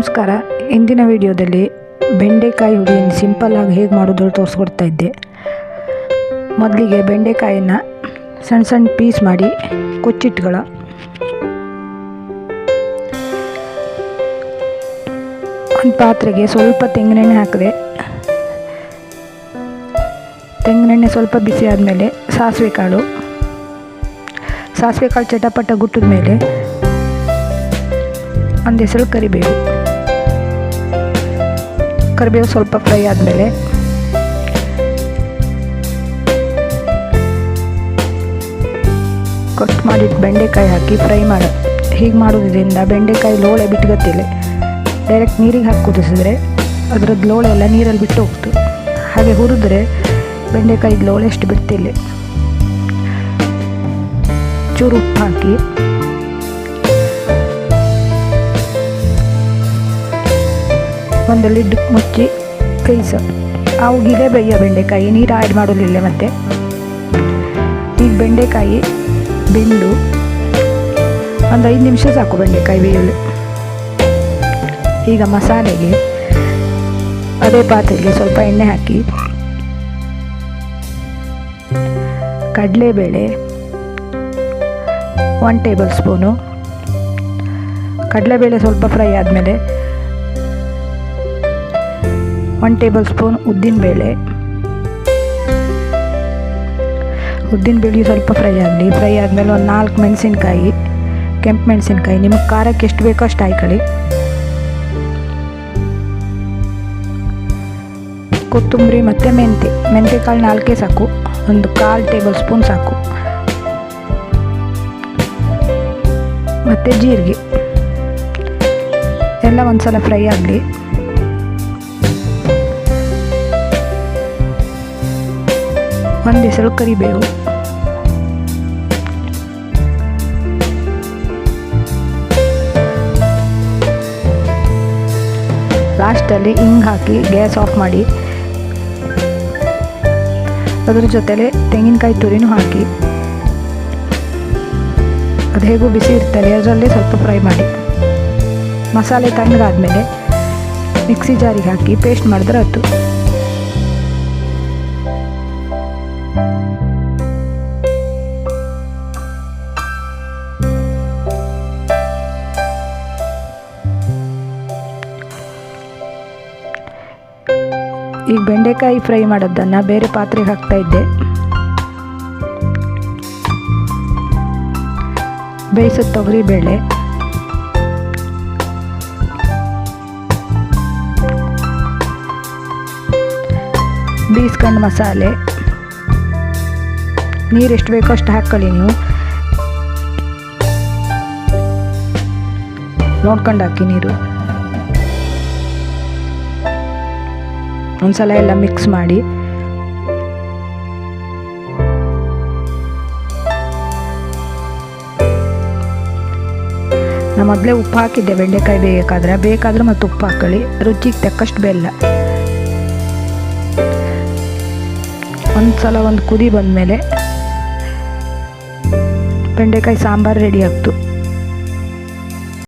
ನಮಸ್ಕಾರ. ಇಂದಿನ ವಿಡಿಯೋದಲ್ಲಿ ಬೆಂಡೆಕಾಯಿ ಹುಳಿಯನ್ನು ಸಿಂಪಲ್ಲಾಗಿ ಹೇಗೆ ಮಾಡೋದ್ರಲ್ಲಿ ತೋರಿಸ್ಕೊಡ್ತಾ ಇದ್ದೆ. ಮೊದಲಿಗೆ ಬೆಂಡೆಕಾಯಿನ ಸಣ್ಣ ಸಣ್ಣ ಪೀಸ್ ಮಾಡಿ ಕೊಚ್ಚಿಟ್ಗಳ ಒಂದು ಪಾತ್ರೆಗೆ ಸ್ವಲ್ಪ ತೆಂಗಿನೆಣ್ಣೆ ಹಾಕಿದೆ. ತೆಂಗಿನೆಣ್ಣೆ ಸ್ವಲ್ಪ ಬಿಸಿ ಆದಮೇಲೆ ಸಾಸಿವೆ ಕಾಳು. ಸಾಸಿವೆ ಕಾಳು ಚಟಪಟ ಗುಟ್ಟಿದ ಮೇಲೆ ಒಂದು ಹೆಸರು ಕರಿಬೇವು. ಕರಿಬೇವು ಸ್ವಲ್ಪ ಫ್ರೈ ಆದಮೇಲೆ ಕಟ್ ಮಾಡಿಟ್ಟು ಬೆಂಡೆಕಾಯಿ ಹಾಕಿ ಫ್ರೈ ಮಾಡ. ಹೀಗೆ ಮಾಡೋದ್ರಿಂದ ಬೆಂಡೆಕಾಯಿ ಲೋಳೆ ಬಿಟ್ಕೊತಿಲ್ಲ ಡೈರೆಕ್ಟ್ ನೀರಿಗೆ ಹಾಕಿ ಕುದಿಸಿದ್ರೆ ಅದ್ರದ್ದು ಲೋಳೆ ಎಲ್ಲ ನೀರಲ್ಲಿ ಬಿಟ್ಟು ಹೋಗ್ತು. ಹಾಗೆ ಹುರಿದ್ರೆ ಬೆಂಡೆಕಾಯಿ ಲೋಳೆ ಅಷ್ಟು ಬಿಡ್ತಿಲ್ಲ ಚೂರು ಉಪ್ಪು ಹಾಕಿ ಒಂದು ಲಿಡ್ ಮುಚ್ಚಿ ಕೈಸ. ಅವು ಬೇಯ ಬೆಂಡೆಕಾಯಿ, ನೀರು ಆ್ಯಡ್ ಮಾಡೋದಿಲ್ಲ ಮತ್ತೆ. ಈಗ ಬೆಂಡೆಕಾಯಿ, ಬೆಂಡು, ಒಂದು ಐದು ನಿಮಿಷ ಸಾಕು ಬೆಂಡೆಕಾಯಿ ಬೇಯಲು. ಈಗ ಮಸಾಲೆಗೆ ಅದೇ ಪಾತ್ರೆಗೆ ಸ್ವಲ್ಪ ಎಣ್ಣೆ ಹಾಕಿ. ಕಡಲೆಬೇಳೆ ಒನ್ ಟೇಬಲ್ ಸ್ಪೂನು ಕಡಲೆಬೇಳೆ ಸ್ವಲ್ಪ ಫ್ರೈ ಆದಮೇಲೆ ಒನ್ ಟೇಬಲ್ ಸ್ಪೂನ್ ಉದ್ದಿನಬೇಳೆ ಉದ್ದಿನಬೇಳೆ ಸ್ವಲ್ಪ ಫ್ರೈ ಆಗಲಿ. ಫ್ರೈ ಆದಮೇಲೆ ಒಂದು ನಾಲ್ಕು ಮೆಣಸಿನ್ಕಾಯಿ, ಕೆಂಪು ಮೆಣಸಿನ್ಕಾಯಿ. ನಿಮಗೆ ಖಾರಕ್ಕೆ ಎಷ್ಟು ಬೇಕೋ ಅಷ್ಟು ಹಾಕೊಳ್ಳಿ ಕೊತ್ತಂಬರಿ ಮತ್ತು ಮೆಂತೆ ಮೆಂತೆ ಕಾಳು ನಾಲ್ಕೇ ಸಾಕು. ಒಂದು ಕಾಲು ಟೇಬಲ್ ಸ್ಪೂನ್ ಸಾಕು. ಮತ್ತು ಜೀರಿಗೆ. ಎಲ್ಲ ಒಂದು ಸಲ ಫ್ರೈ ಆಗಲಿ. ಒಂದು ಹೆಸರು ಕರಿಬೇವು. ಲಾಸ್ಟಲ್ಲಿ ಹಿಂಗೆ ಹಾಕಿ ಗ್ಯಾಸ್ ಆಫ್ ಮಾಡಿ. ಅದ್ರ ಜೊತೆಲೆ ತೆಂಗಿನಕಾಯಿ ತುರಿನೂ ಹಾಕಿ. ಅದು ಹೇಗೂ ಬಿಸಿ ಇರ್ತದೆ, ಅದರಲ್ಲೇ ಸ್ವಲ್ಪ ಫ್ರೈ ಮಾಡಿ. ಮಸಾಲೆ ತಣ್ಣಗಾದ್ಮೇಲೆ ಮಿಕ್ಸಿ ಜಾರಿಗೆ ಹಾಕಿ ಪೇಸ್ಟ್ ಮಾಡಿದ್ರೆ ಆಯ್ತು. ಈಗ ಬೆಂಡೆಕಾಯಿ ಫ್ರೈ ಮಾಡೋದನ್ನು ಬೇರೆ ಪಾತ್ರೆಗೆ ಹಾಕ್ತಾ ಇದ್ದೆ. ಬೇಯಿಸೋ ತೊಗರಿ ಬೇಳೆ. ಬೀಸ್ಕೊಂಡು ಮಸಾಲೆ. ನೀರು ಎಷ್ಟು ಬೇಕೋ ಅಷ್ಟು ಹಾಕ್ಕೊಳ್ಳಿ ನೀವು. ನೋಡ್ಕೊಂಡು ಹಾಕಿ ನೀರು. ಒಂದ್ಸಲ ಎಲ್ಲ ಮಿಕ್ಸ್ ಮಾಡಿ. ನಾ ಮೊದಲೇ ಉಪ್ಪು ಹಾಕಿದ್ದೆ, ಬೆಂಡೆಕಾಯಿ ಬೇಯಬೇಕಾದ್ರೆ ಬೇಕಾದ್ರೆ ಮತ್ತೆ ಉಪ್ಪು ಹಾಕೊಳ್ಳಿ. ರುಚಿಗೆ ತಕ್ಕಷ್ಟು ಬೆಲ್ಲ. ಒಂದು ಸಲ ಒಂದು ಕುದಿ ಬಂದಮೇಲೆ ಬೆಂಡೆಕಾಯಿ ಸಾಂಬಾರು ರೆಡಿ ಆಗ್ತು.